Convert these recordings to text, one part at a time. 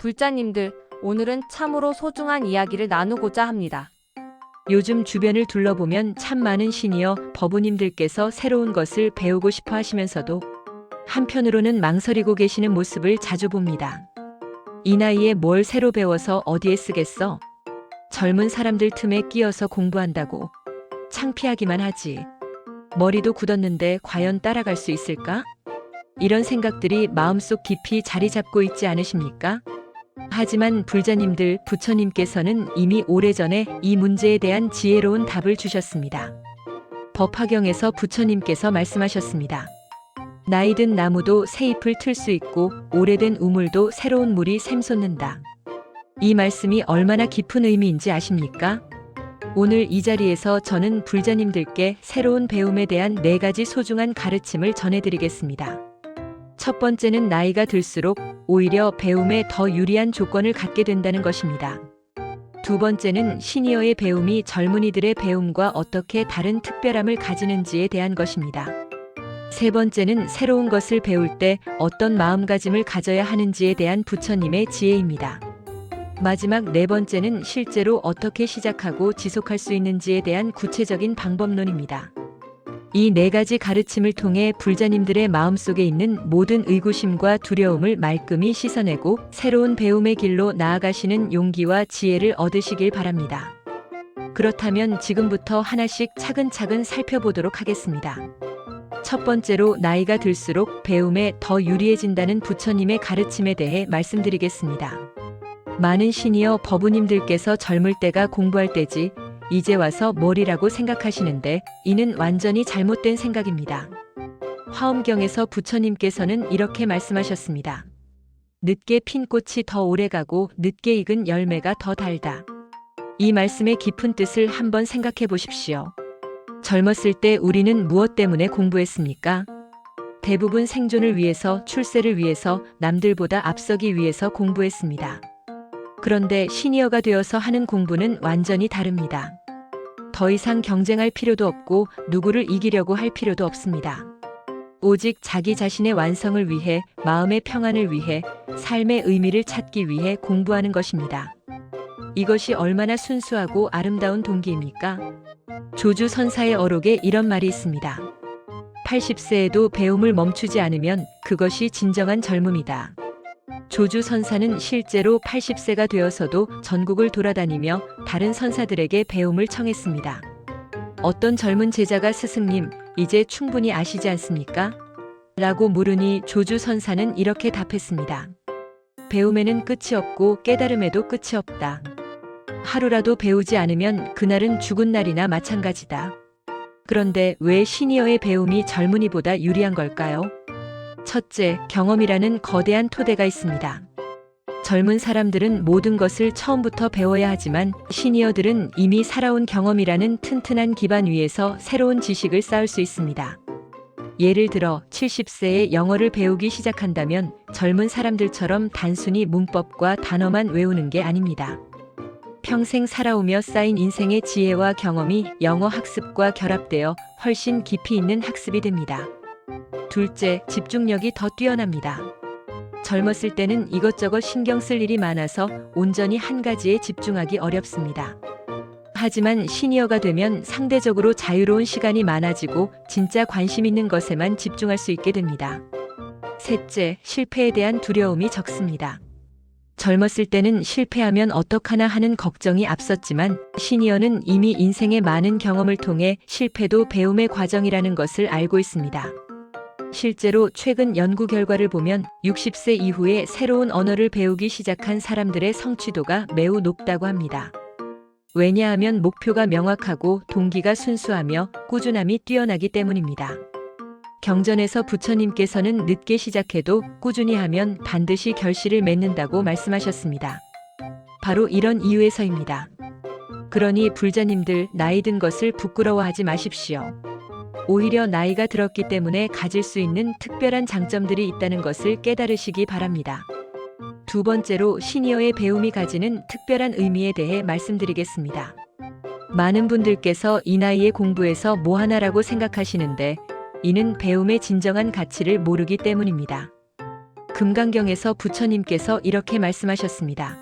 불자님들, 오늘은 참으로 소중한 이야기를 나누고자 합니다. 요즘 주변을 둘러보면 참 많은 시니어 법우님들께서 새로운 것을 배우고 싶어 하시면서도 한편으로는 망설이고 계시는 모습을 자주 봅니다. 이 나이에 뭘 새로 배워서 어디에 쓰겠어? 젊은 사람들 틈에 끼어서 공부한다고 창피하기만 하지. 머리도 굳었는데 과연 따라갈 수 있을까? 이런 생각들이 마음속 깊이 자리 잡고 있지 않으십니까? 하지만 불자님들 부처님께서는 이미 오래전에 이 문제에 대한 지혜로운 답을 주셨습니다. 법화경에서 부처님께서 말씀하셨습니다. 나이든 나무도 새 잎을 틀 수 있고 오래된 우물도 새로운 물이 샘솟는다. 이 말씀이 얼마나 깊은 의미인지 아십니까? 오늘 이 자리에서 저는 불자님들께 새로운 배움에 대한 네 가지 소중한 가르침을 전해드리겠습니다. 첫 번째는 나이가 들수록 오히려 배움에 더 유리한 조건을 갖게 된다는 것입니다. 두 번째는 시니어의 배움이 젊은이들의 배움과 어떻게 다른 특별함을 가지는지에 대한 것입니다. 세 번째는 새로운 것을 배울 때 어떤 마음가짐을 가져야 하는지에 대한 부처님의 지혜입니다. 마지막 네 번째는 실제로 어떻게 시작하고 지속할 수 있는지에 대한 구체적인 방법론입니다. 이 네 가지 가르침을 통해 불자님들의 마음속에 있는 모든 의구심과 두려움을 말끔히 씻어내고 새로운 배움의 길로 나아가시는 용기와 지혜를 얻으시길 바랍니다. 그렇다면 지금부터 하나씩 차근차근 살펴보도록 하겠습니다. 첫 번째로 나이가 들수록 배움에 더 유리해진다는 부처님의 가르침에 대해 말씀드리겠습니다. 많은 시니어 법우님들께서 젊을 때가 공부할 때지 이제 와서 뭘이라고 생각하시는데 이는 완전히 잘못된 생각입니다. 화엄경에서 부처님께서는 이렇게 말씀하셨습니다. 늦게 핀 꽃이 더 오래 가고 늦게 익은 열매가 더 달다. 이 말씀의 깊은 뜻을 한번 생각해 보십시오. 젊었을 때 우리는 무엇 때문에 공부했습니까? 대부분 생존을 위해서, 출세를 위해서, 남들보다 앞서기 위해서 공부했습니다. 그런데 시니어가 되어서 하는 공부는 완전히 다릅니다. 더 이상 경쟁할 필요도 없고 누구를 이기려고 할 필요도 없습니다. 오직 자기 자신의 완성을 위해, 마음의 평안을 위해, 삶의 의미를 찾기 위해 공부하는 것입니다. 이것이 얼마나 순수하고 아름다운 동기입니까? 조주 선사의 어록에 이런 말이 있습니다. 80세에도 배움을 멈추지 않으면 그것이 진정한 젊음이다. 조주 선사는 실제로 80세가 되어서도 전국을 돌아다니며 다른 선사들에게 배움을 청했습니다. 어떤 젊은 제자가 스승님, 이제 충분히 아시지 않습니까? 라고 물으니 조주 선사는 이렇게 답했습니다. 배움에는 끝이 없고 깨달음에도 끝이 없다. 하루라도 배우지 않으면 그날은 죽은 날이나 마찬가지다. 그런데 왜 시니어의 배움이 젊은이보다 유리한 걸까요? 첫째, 경험이라는 거대한 토대가 있습니다. 젊은 사람들은 모든 것을 처음부터 배워야 하지만 시니어들은 이미 살아온 경험이라는 튼튼한 기반 위에서 새로운 지식을 쌓을 수 있습니다. 예를 들어 70세에 영어를 배우기 시작한다면 젊은 사람들처럼 단순히 문법과 단어만 외우는 게 아닙니다. 평생 살아오며 쌓인 인생의 지혜와 경험이 영어 학습과 결합되어 훨씬 깊이 있는 학습이 됩니다. 둘째, 집중력이 더 뛰어납니다. 젊었을 때는 이것저것 신경 쓸 일이 많아서 온전히 한 가지에 집중하기 어렵습니다. 하지만 시니어가 되면 상대적으로 자유로운 시간이 많아지고 진짜 관심 있는 것에만 집중할 수 있게 됩니다. 셋째, 실패에 대한 두려움이 적습니다. 젊었을 때는 실패하면 어떡하나 하는 걱정이 앞섰지만 시니어는 이미 인생의 많은 경험을 통해 실패도 배움의 과정이라는 것을 알고 있습니다. 실제로 최근 연구 결과를 보면 60세 이후에 새로운 언어를 배우기 시작한 사람들의 성취도가 매우 높다고 합니다. 왜냐하면 목표가 명확하고 동기가 순수하며 꾸준함이 뛰어나기 때문입니다. 경전에서 부처님께서는 늦게 시작해도 꾸준히 하면 반드시 결실을 맺는다고 말씀하셨습니다. 바로 이런 이유에서입니다. 그러니 불자님들 나이 든 것을 부끄러워하지 마십시오. 오히려 나이가 들었기 때문에 가질 수 있는 특별한 장점들이 있다는 것을 깨달으시기 바랍니다. 두 번째로 시니어의 배움이 가지는 특별한 의미에 대해 말씀드리겠습니다. 많은 분들께서 이 나이에 공부해서 뭐 하나라고 생각하시는데 이는 배움의 진정한 가치를 모르기 때문입니다. 금강경에서 부처님께서 이렇게 말씀하셨습니다.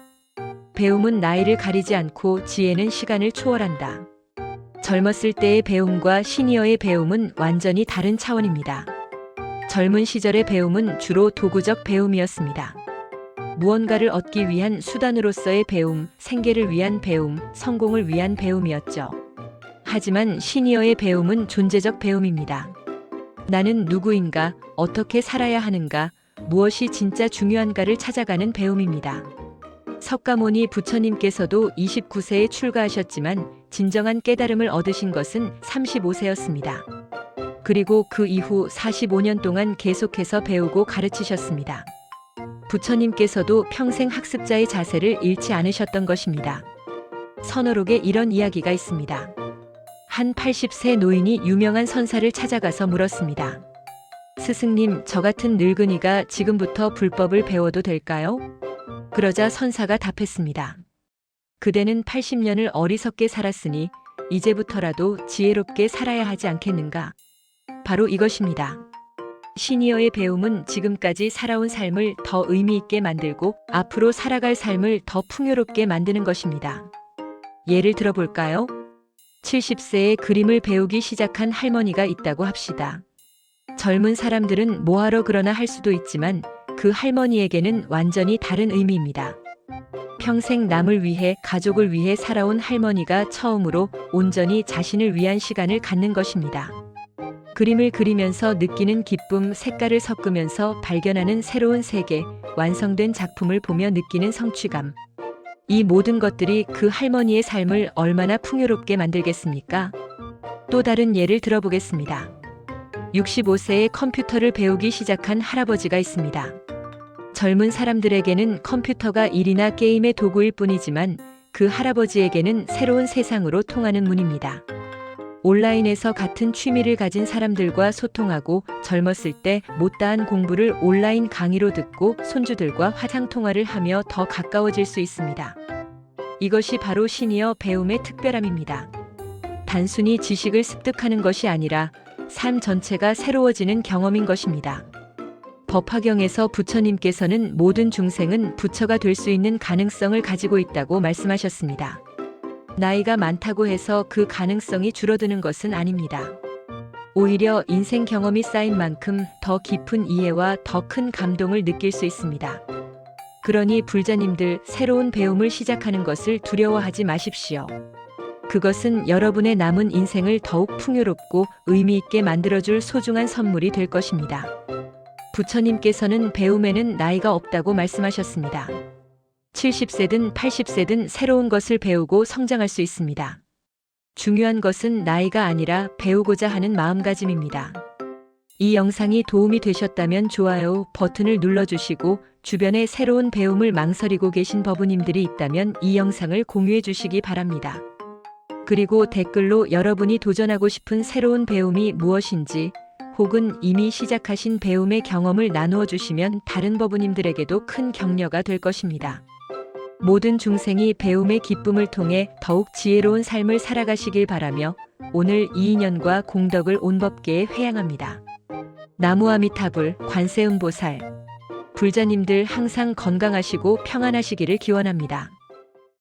배움은 나이를 가리지 않고 지혜는 시간을 초월한다. 젊었을 때의 배움과 시니어의 배움은 완전히 다른 차원입니다. 젊은 시절의 배움은 주로 도구적 배움이었습니다. 무언가를 얻기 위한 수단으로서의 배움, 생계를 위한 배움, 성공을 위한 배움이었죠. 하지만 시니어의 배움은 존재적 배움입니다. 나는 누구인가, 어떻게 살아야 하는가, 무엇이 진짜 중요한가를 찾아가는 배움입니다. 석가모니 부처님께서도 29세에 출가하셨지만 진정한 깨달음을 얻으신 것은 35세였습니다. 그리고 그 이후 45년 동안 계속해서 배우고 가르치셨습니다. 부처님께서도 평생 학습자의 자세를 잃지 않으셨던 것입니다. 선어록에 이런 이야기가 있습니다. 한 80세 노인이 유명한 선사를 찾아가서 물었습니다. 스승님, 저 같은 늙은이가 지금부터 불법을 배워도 될까요? 그러자 선사가 답했습니다. 그대는 80년을 어리석게 살았으니 이제부터라도 지혜롭게 살아야 하지 않겠는가? 바로 이것입니다. 시니어의 배움은 지금까지 살아온 삶을 더 의미 있게 만들고 앞으로 살아갈 삶을 더 풍요롭게 만드는 것입니다. 예를 들어볼까요? 70세에 그림을 배우기 시작한 할머니가 있다고 합시다. 젊은 사람들은 뭐하러 그러나 할 수도 있지만 그 할머니에게는 완전히 다른 의미입니다. 평생 남을 위해 가족을 위해 살아온 할머니가 처음으로 온전히 자신을 위한 시간을 갖는 것입니다. 그림을 그리면서 느끼는 기쁨, 색깔을 섞으면서 발견하는 새로운 세계, 완성된 작품을 보며 느끼는 성취감. 이 모든 것들이 그 할머니의 삶을 얼마나 풍요롭게 만들겠습니까? 또 다른 예를 들어보겠습니다. 65세에 컴퓨터를 배우기 시작한 할아버지가 있습니다. 젊은 사람들에게는 컴퓨터가 일이나 게임의 도구일 뿐이지만 그 할아버지에게는 새로운 세상으로 통하는 문입니다. 온라인에서 같은 취미를 가진 사람들과 소통하고 젊었을 때 못다한 공부를 온라인 강의로 듣고 손주들과 화상통화를 하며 더 가까워질 수 있습니다. 이것이 바로 시니어 배움의 특별함입니다. 단순히 지식을 습득하는 것이 아니라 삶 전체가 새로워지는 경험인 것입니다. 법화경에서 부처님께서는 모든 중생은 부처가 될 수 있는 가능성을 가지고 있다고 말씀하셨습니다. 나이가 많다고 해서 그 가능성이 줄어드는 것은 아닙니다. 오히려 인생 경험이 쌓인 만큼 더 깊은 이해와 더 큰 감동을 느낄 수 있습니다. 그러니 불자님들 새로운 배움을 시작하는 것을 두려워하지 마십시오. 그것은 여러분의 남은 인생을 더욱 풍요롭고 의미 있게 만들어줄 소중한 선물이 될 것입니다. 부처님께서는 배움에는 나이가 없다고 말씀하셨습니다. 70세든 80세든 새로운 것을 배우고 성장할 수 있습니다. 중요한 것은 나이가 아니라 배우고자 하는 마음가짐입니다. 이 영상이 도움이 되셨다면 좋아요 버튼을 눌러주시고 주변에 새로운 배움을 망설이고 계신 버부님들이 있다면 이 영상을 공유해 주시기 바랍니다. 그리고 댓글로 여러분이 도전하고 싶은 새로운 배움이 무엇인지 혹은 이미 시작하신 배움의 경험을 나누어 주시면 다른 버부님들에게도 큰 격려가 될 것입니다. 모든 중생이 배움의 기쁨을 통해 더욱 지혜로운 삶을 살아가시길 바라며 오늘 이 인연과 공덕을 온 법계에 회양합니다. 나무아미타불 관세음보살 불자님들 항상 건강하시고 평안하시기를 기원합니다.